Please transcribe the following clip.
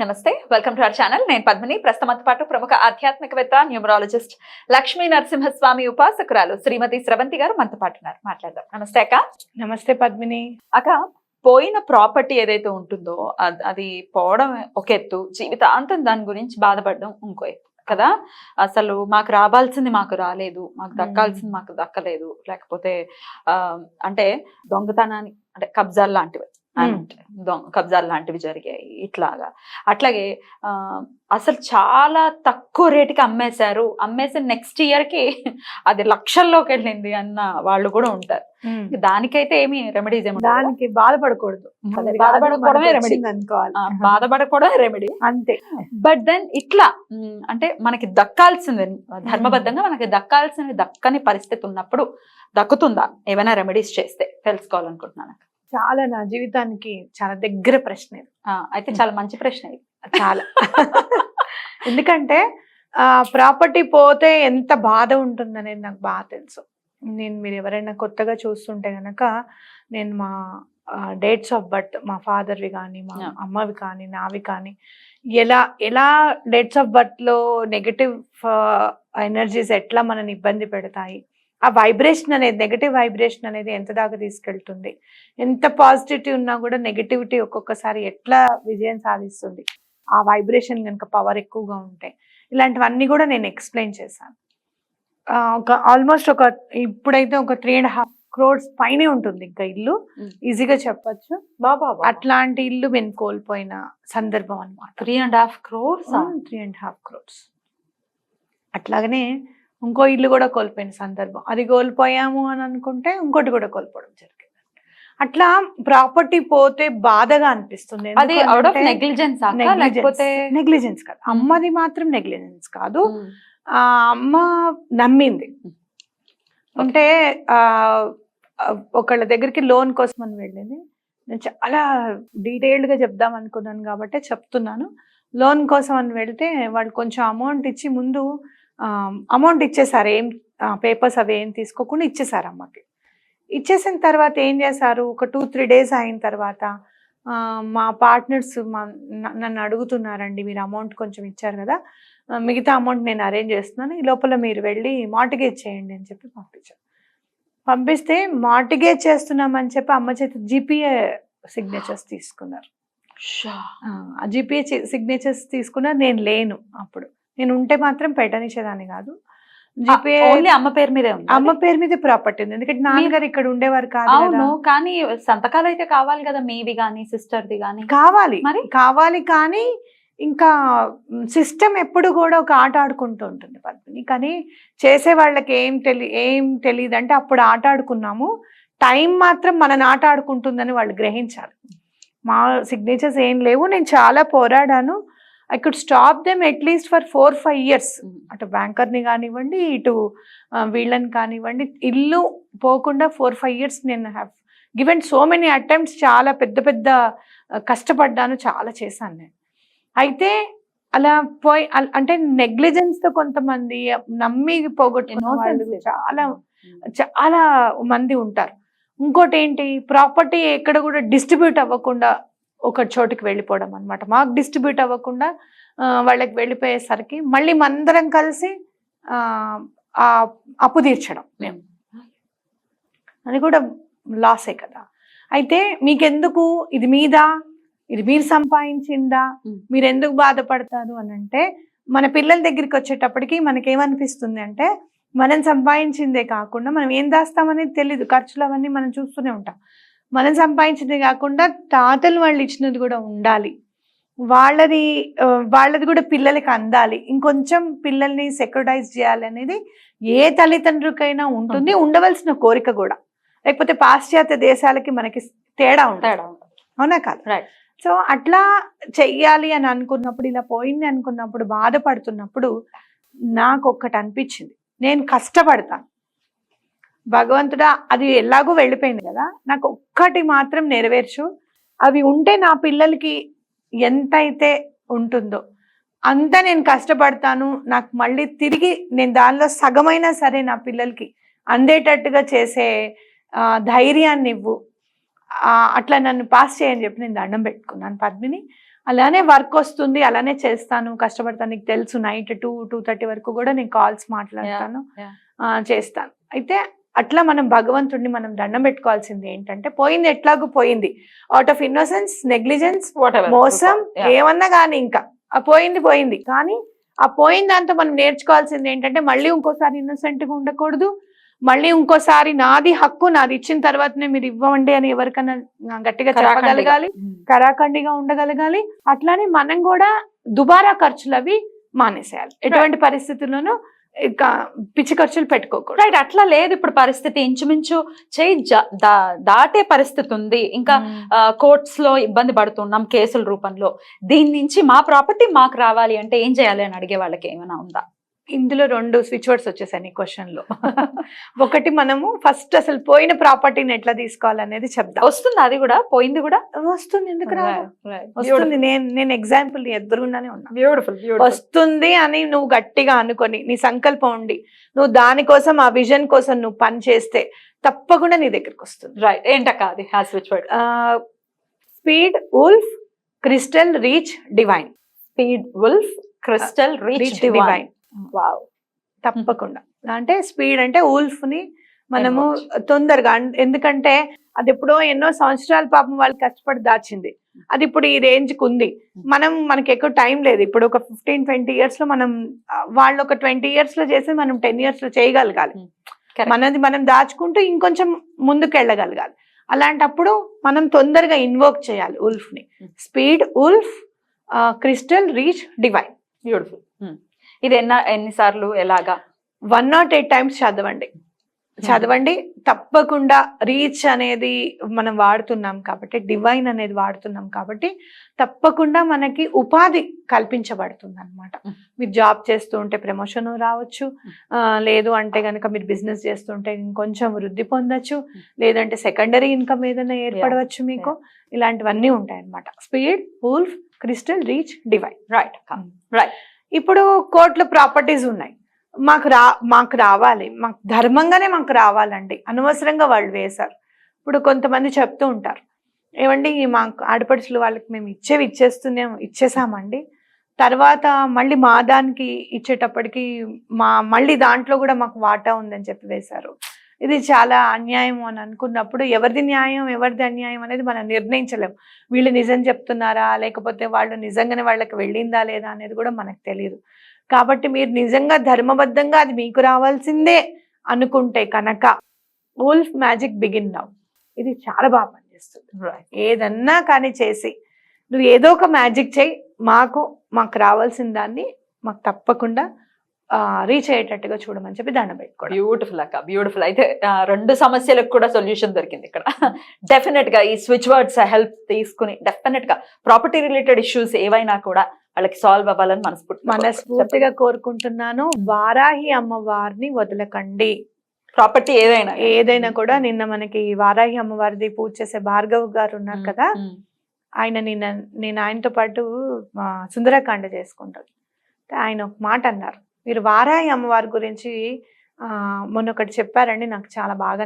నమస్తే welcome to our channel. నేను పద్మిని. ప్రస్తుతంతో పాటు ప్రముఖ ఆధ్యాత్మికవేత్త న్యూమరాలజిస్ట్ లక్ష్మీ నరసింహస్వామి ఉపాసకురాలు శ్రీమతి స్రవంతి గారు మనతో పాటు ఉన్నారు. మాట్లాడదాం. నమస్తే అక్క. నమస్తే పద్మిని. అక్క పోయిన ప్రాపర్టీ ఏదైతే ఉంటుందో అద్- అది పోవడం ఒక ఎత్తు జీవితాంతం దాని గురించి బాధపడడం ఇంకో ఎత్తు కదా? అసలు మాకు రావాల్సింది మాకు రాలేదు మాకు దక్కాల్సింది మాకు దక్కలేదు లేకపోతే అంటే దొంగతనాన్ని అంటే కబ్జాలు లాంటివి. దొంగ కబ్జాలు లాంటివి జరిగాయి. ఇట్లాగా. అట్లాగే ఆ, అసలు చాలా తక్కువ రేటుకి అమ్మేశారు. అమ్మేసి నెక్స్ట్ ఇయర్కి అది లక్షల్లోకి వెళ్ళింది అన్న వాళ్ళు కూడా ఉంటారు. దానికైతే ఏమి రెమెడీస్ ఏమి? దానికి బాధపడకూడదు. బాధపడకపోవడమే రెమెడీ అనుకోవాలి బాధపడకపోవడమే రెమెడీ అంతే. బట్ దెన్ ఇట్లా అంటే మనకి దక్కాల్సింది ధర్మబద్ధంగా మనకి దక్కాల్సింది దక్కని పరిస్థితి ఉన్నప్పుడు దక్కుతుందా? ఏమైనా రెమెడీస్ చేస్తే తెలుసుకోవాలనుకుంటున్నాను. చాలా నా జీవితానికి చాలా దగ్గర ప్రశ్న ఇది. అయితే చాలా మంచి ప్రశ్న ఇది. చాలా. ఎందుకంటే ప్రాపర్టీ పోతే ఎంత బాధ ఉంటుందనేది నాకు బాగా తెలుసు. నేను మీరు ఎవరైనా కొత్తగా చూస్తుంటే గనక నేను మా డేట్స్ ఆఫ్ బర్త్ మా ఫాదర్వి కానీ మా. అమ్మవి కానీ నావి కానీ ఎలా ఎలా డేట్స్ ఆఫ్ బర్త్లో నెగటివ్ ఎనర్జీస్ ఎట్లా మనని ఇబ్బంది పెడతాయి ఆ వైబ్రేషన్ అనేది నెగటివ్ వైబ్రేషన్ అనేది ఎంత దాకా తీసుకెళ్తుంది? ఎంత పాజిటివిటీ ఉన్నా కూడా నెగటివిటీ ఒక్కొక్కసారి ఎట్లా విజయం సాధిస్తుంది? ఆ వైబ్రేషన్ కనుక పవర్ ఎక్కువగా ఉంటే. ఇలాంటివన్నీ కూడా నేను ఎక్స్ప్లెయిన్ చేశాను. ఒక ఆల్మోస్ట్ ఒక ఇప్పుడైతే ఒక త్రీ అండ్ హాఫ్ క్రోడ్స్ పైనే ఉంటుంది ఇంకా ఇల్లు. ఈజీగా చెప్పొచ్చు. బాబా అట్లాంటి ఇల్లు మేము కోల్పోయిన సందర్భం అనమాట three and half crores three and half crores అట్లాగనే ఇంకో ఇల్లు కూడా కోల్పోయిన సందర్భం. అది కోల్పోయాము అని అనుకుంటే ఇంకోటి కూడా కోల్పోవడం జరిగింది. అట్లా ప్రాపర్టీ పోతే బాధగా అనిపిస్తుంది. అది అవుట్ ఆఫ్ నెగ్లిజెన్స్ లేకపోతే నెగ్లిజెన్స్ కాదు. అమ్మది మాత్రం నెగ్లిజెన్స్ కాదు. ఆ అమ్మ నమ్మింది. అంటే ఒకళ్ళ దగ్గరికి లోన్ కోసం అని వెళ్ళింది. నేను చాలా డీటెయిల్డ్గా చెప్దాం అనుకున్నాను కాబట్టి చెప్తున్నాను. లోన్ కోసం అని వెళ్తే వాళ్ళు కొంచెం అమౌంట్ ఇచ్చి ముందు అమౌంట్ ఇచ్చేసారు ఏం పేపర్స్ అవి ఏం తీసుకోకుండా ఇచ్చేసారు అమ్మకి. ఇచ్చేసిన తర్వాత ఏం చేశారు? ఒక టూ త్రీ డేస్ అయిన తర్వాత మా పార్ట్నర్స్ మా నన్ను అడుగుతున్నారండి మీరు అమౌంట్ కొంచెం ఇచ్చారు కదా మిగతా అమౌంట్ నేను అరేంజ్ చేస్తున్నాను ఈ లోపల మీరు వెళ్ళి మార్టిగేజ్ చేయండి అని చెప్పి పంపించారు. పంపిస్తే మార్టిగేజ్ చేస్తున్నామని చెప్పి అమ్మ చేతి జీపీఏ సిగ్నేచర్స్ తీసుకున్నారు. ఆ జీపీఏ సిగ్నేచర్స్ తీసుకున్నారు నేను లేను అప్పుడు. నేను ఉంటే మాత్రం పెట్టనిచ్చేదాన్ని కాదు. ఓన్లీ అమ్మ పేరు మీదే ఉంది అమ్మ పేరు మీద ప్రాపర్టీ ఉంది. ఎందుకంటే నాన్నగారు ఇక్కడ ఉండేవారు కాదు అవును. కానీ సంతకాలు అయితే కావాలి కదా మీవి గానీ సిస్టర్ది గానీ? కావాలి. మరి? కావాలి కానీ ఇంకా సిస్టమ్ ఎప్పుడు కూడా ఒక ఆట ఆడుకుంటూ ఉంటుంది పద్మిని. కానీ చేసే వాళ్ళకి ఏం తెలి ఏం తెలియదు అంటే అప్పుడు ఆట ఆడుకున్నాము. టైం మాత్రం మనని ఆట ఆడుకుంటుందని వాళ్ళు గ్రహించాలి మా సిగ్నేచర్స్ ఏం లేవు. నేను చాలా పోరాడాను. I could stop them at least for four five years అటు బ్యాంకర్ని కానివ్వండి ఇటు వీళ్ళని కానివ్వండి ఇల్లు పోకుండా ఫోర్ ఫైవ్ ఇయర్స్ నేను have given so many attempts చాలా పెద్ద పెద్ద కష్టపడ్డాను చాలా చేశాను నేను. అయితే అలా పోయి అంటే నెగ్లిజెన్స్తో కొంతమంది నమ్మి పోగొట్టుకున్న వాళ్ళు. చాలా చాలా మంది ఉంటారు. ఇంకోటి ఏంటి ప్రాపర్టీ ఎక్కడ కూడా డిస్ట్రిబ్యూట్ అవ్వకుండా ఒక చోటుకి వెళ్ళిపోవడం అన్నమాట. మాకు డిస్ట్రిబ్యూట్ అవ్వకుండా వాళ్ళకి వెళ్ళిపోయేసరికి మళ్ళీ మందరం కలిసి ఆ, అప్పు తీర్చడం మేము. అది కూడా లాసే కదా. అయితే మీకెందుకు? ఇది మీదా? ఇది మీరు సంపాదించిందా. మీరు ఎందుకు బాధపడతారు అని అంటే మన పిల్లల దగ్గరికి వచ్చేటప్పటికి మనకేమనిపిస్తుంది అంటే మనం సంపాదించిందే కాకుండా మనం ఏం దాస్తామనేది తెలీదు. ఖర్చులు అవన్నీ మనం చూస్తూనే ఉంటాం. మనం సంపాదించిందే కాకుండా తాతలు వాళ్ళు ఇచ్చినది కూడా ఉండాలి. వాళ్ళది వాళ్ళది కూడా పిల్లలకి అందాలి. ఇంకొంచెం పిల్లల్ని సెక్యూరిటైజ్ చేయాలి అనేది ఏ తల్లిదండ్రులకైనా ఉంటుంది. ఉండవలసిన కోరిక కూడా. లేకపోతే పాశ్చాత్య దేశాలకి మనకి తేడా ఉంటుంది. ఉంటుంది. అవునా కాదు. సో అట్లా చెయ్యాలి అని అనుకున్నప్పుడు ఇలా పోయింది అనుకున్నప్పుడు బాధపడుతున్నప్పుడు నాకు ఒక్కటి అనిపించింది. నేను కష్టపడతాను. భగవంతుడా అది ఎలాగో వెళ్ళిపోయింది కదా. నాకు ఒక్కటి మాత్రం నెరవేర్చు. అవి ఉంటే నా పిల్లలకి ఎంతైతే ఉంటుందో అంతా నేను కష్టపడతాను. నాకు మళ్ళీ తిరిగి నేను దానిలో సగమైనా సరే నా పిల్లలకి అందేటట్టుగా చేసే ధైర్యాన్ని ఇవ్వు. అట్లా నన్ను పాస్ చేయని చెప్పి నేను దండం పెట్టుకున్నాను పద్మిని. అలానే వర్క్ వస్తుంది అలానే చేస్తాను. కష్టపడతాను. నీకు తెలుసు నైట్ టూ టూ థర్టీ వరకు కూడా నేను కాల్స్ మాట్లాడతాను. చేస్తాను. అయితే అట్లా మనం భగవంతుడిని మనం దండం పెట్టుకోవాల్సింది ఏంటంటే పోయింది ఎట్లాగూ పోయింది అవుట్ ఆఫ్ ఇన్నోసెన్స్ నెగ్లిజెన్స్. మోసం. ఏమన్నా కానీ ఇంకా ఆ పోయింది పోయింది కానీ ఆ పోయిన దాంతో మనం నేర్చుకోవాల్సింది ఏంటంటే మళ్ళీ ఇంకోసారి innocent గా ఉండకూడదు మళ్ళీ ఇంకోసారి నాది హక్కు నాది ఇచ్చిన తర్వాతనే మీరు ఇవ్వండి అని ఎవరికైనా గట్టిగా. చెప్పగలగాలి ఉమ్. కరాఖండిగా ఉండగలగాలి అట్లానే మనం కూడా దుబారా ఖర్చులు అవి మానేసేయాలి ఎటువంటి పరిస్థితుల్లోనూ పిచ్చి ఖర్చులు పెట్టుకోకూడదు. రైట్ అట్లా లేదు ఇప్పుడు పరిస్థితి. ఇంచుమించు చేయి దాటే పరిస్థితి ఉంది. ఇంకా కోర్ట్స్లో ఇబ్బంది పడుతున్నాం కేసుల రూపంలో. దీని నుంచి మా ప్రాపర్టీ మాకు రావాలి అంటే ఏం చేయాలి అని అడిగే వాళ్ళకి ఏమైనా ఉందా? ఇందులో రెండు స్విచ్ వర్డ్స్ వచ్చేసాయి క్వశ్చన్లో. ఒకటి మనము ఫస్ట్ అసలు పోయిన ప్రాపర్టీని ఎట్లా తీసుకోవాలనేది చెప్దాం. వస్తుంది అది కూడా పోయింది కూడా? వస్తుంది ఎందుకు వస్తుంది. నేను నేను ఎగ్జాంపుల్ ఎదురుగుండానే ఉన్నా. బ్యూటిఫుల్ వస్తుంది అని నువ్వు గట్టిగా అనుకొని నీ సంకల్పం ఉండి నువ్వు దానికోసం ఆ విజన్ కోసం నువ్వు పని చేస్తే తప్పకుండా నీ దగ్గరికి వస్తుంది. రైట్ ఏంటక్క అది? Has switch word speed wolf crystal reach divine speed wolf crystal reach divine wow. తప్పకుండా. అంటే స్పీడ్ అంటే ఉల్ఫ్ని మనము. తొందరగా ఎందుకంటే అది ఎప్పుడో ఎన్నో సంవత్సరాల పాపం వాళ్ళు కష్టపడి దాచింది. అది ఇప్పుడు ఈ రేంజ్కు ఉంది. మనం మనకి ఎక్కువ టైం లేదు. ఇప్పుడు ఒక ఫిఫ్టీన్ ట్వంటీ ఇయర్స్లో మనం వాళ్ళు ఒక ట్వంటీ ఇయర్స్లో చేసి మనం టెన్ ఇయర్స్లో చేయగలగాలి Correct. మనది మనం దాచుకుంటూ ఇంకొంచెం ముందుకు వెళ్ళగలగాలి అలాంటప్పుడు మనం తొందరగా ఇన్వోక్ చేయాలి ఉల్ఫ్ని Hmm. Speed wolf crystal reach divine. Beautiful. ఇది ఎన్న ఎన్నిసార్లు ఎలాగా? వన్ నాట్ ఎయిట్ టైమ్స్ చదవండి. చదవండి. తప్పకుండా రీచ్ అనేది మనం వాడుతున్నాం కాబట్టి డివైన్ అనేది వాడుతున్నాం కాబట్టి తప్పకుండా మనకి ఉపాధి కల్పించబడుతుంది అనమాట. మీరు జాబ్ చేస్తూ ఉంటే ప్రమోషన్ రావచ్చు. లేదు అంటే కనుక మీరు బిజినెస్ చేస్తుంటే ఇంకొంచెం వృద్ధి పొందొచ్చు. లేదంటే సెకండరీ ఇన్కమ్ ఏదైనా ఏర్పడవచ్చు మీకు. ఇలాంటివన్నీ ఉంటాయి అనమాట speed wolf crystal reach divine. Right ఇప్పుడు కోర్టులో ప్రాపర్టీస్ ఉన్నాయి. మాకు రా మాకు రావాలి. మాకు ధర్మంగానే మాకు రావాలండి. అనవసరంగా వాళ్ళు వేశారు. ఇప్పుడు కొంతమంది చెప్తూ ఉంటారు. ఏమండి మాకు ఆడపడుచులు వాళ్ళకి మేము ఇచ్చేవి ఇచ్చేస్తూనే ఇచ్చేసామండి. తర్వాత మళ్ళీ మా దానికి ఇచ్చేటప్పటికి మా మళ్ళీ దాంట్లో కూడా మాకు వాటా ఉందని చెప్పి వేశారు. ఇది చాలా అన్యాయం అని అనుకున్నప్పుడు ఎవరిది న్యాయం ఎవరిది అన్యాయం అనేది మనం నిర్ణయించలేం. వీళ్ళు నిజం చెప్తున్నారా? లేకపోతే వాళ్ళు నిజంగానే వాళ్ళకి వెళ్ళిందా లేదా అనేది కూడా మనకు తెలియదు కాబట్టి మీరు నిజంగా ధర్మబద్ధంగా అది మీకు రావాల్సిందే అనుకుంటే కనుక వోల్ఫ్ మ్యాజిక్ బిగిన్ నౌ ఇది చాలా బాగా పనిచేస్తుంది. ఏదన్నా కానీ చేసి నువ్వు ఏదో ఒక మ్యాజిక్ చేయి మాకు మాకు రావాల్సిన దాన్ని మాకు తప్పకుండా రీచ్ అయ్యేటట్టుగా చూడమని చెప్పి దండం పెట్టుకోవడం. బ్యూటిఫుల్ అక్క బ్యూటిఫుల్ అయితే రెండు సమస్యలకు కూడా సొల్యూషన్ దొరికింది ఇక్కడ. డెఫినెట్గా ఈ స్విచ్ వర్డ్స్ హెల్ప్ తీసుకుని డెఫినెట్గా ప్రాపర్టీ రిలేటెడ్ ఇష్యూస్ ఏవైనా కూడా వాళ్ళకి సాల్వ్ అవ్వాలని మనస్ఫూర్తి మనస్ఫూర్తిగా కోరుకుంటున్నాను. వారాహి అమ్మవారిని వదలకండి. ప్రాపర్టీ ఏదైనా. ఏదైనా కూడా నిన్న మనకి వారాహి అమ్మవారిది పూజ చేసే భార్గవ్ గారు ఉన్నారు కదా? ఉమ్, ఆయన నిన్న నేను ఆయనతో పాటు సుందరకాండ చేసుకుంటాను. ఆయన ఒక మాట అన్నారు. మీరు వారాయి అమ్మవారి గురించి ఆ, మొన్న ఒకటి చెప్పారండి నాకు చాలా బాగా